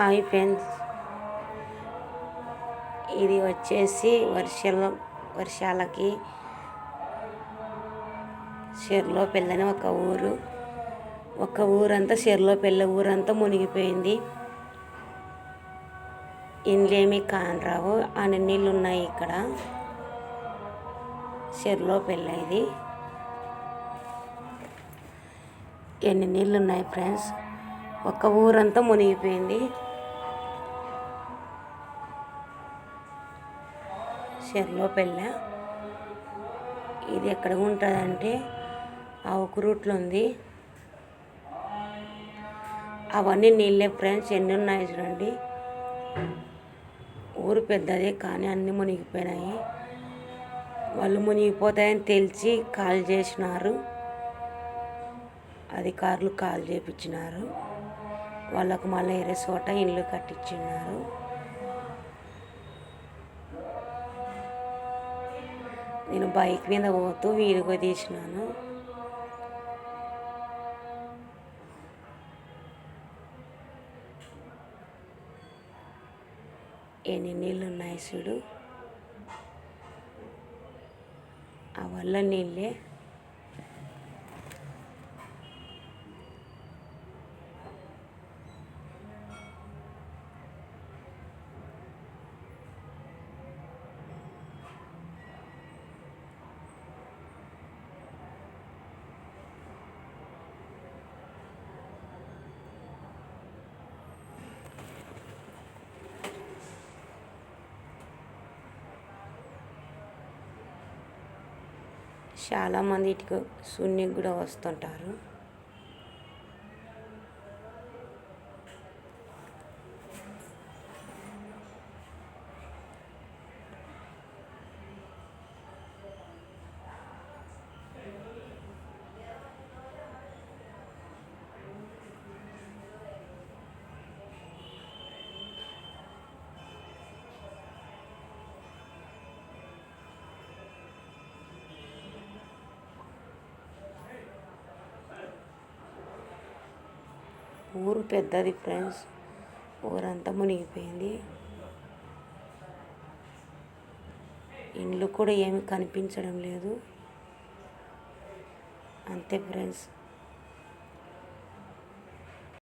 Hi friends. ఇది వచ్చేసి వర్షాల వర్షాలకి చెర్లో పెళ్ళని ఒక ఊరు. ఒక ఊరంతా చెర్లో పెళ్ళ ఊరంతా మునిగిపోయింది. ఇండ్లేమి కానరావు. అన్ని నీళ్ళు ఉన్నాయి ఇక్కడ. చెర్లో పెళ్ళ ఇది. ఎన్ని నీళ్ళు ఉన్నాయి ఫ్రెండ్స్? ఒక ఊరంతా మునిగిపోయింది. చెర్లోపెళ్ళ ఇది ఎక్కడ ఉంటుందంటే ఆ ఒక రూట్లో ఉంది. అవన్నీ నీళ్ళే ఫ్రెండ్స్ ఎన్ని ఉన్నాయి చూడండి. ఊరు పెద్దదే కానీ అన్నీ మునిగిపోయినాయి. వాళ్ళు మునిగిపోతాయని తెలిసి కాల్ చేసినారు. అధికారులు కాల్ చేపించినారు. వాళ్ళకు మళ్ళీ వేరే చోట ఇల్లు కట్టించినారు. నేను బైక్ మీద పోతూ వీడియో తీసినాను. ఎన్ని నీళ్ళు ఉన్నాయి చూడు? ఆ వల్ల నీళ్ళే. చాలామంది ఇటుకు శూన్యకు కూడా వస్తుంటారు. ఊరు పెద్దది ఫ్రెండ్స్. ఊరంతా మునిగిపోయింది. ఇండ్లు కూడా ఏమి కనిపించడం లేదు. అంతే ఫ్రెండ్స్.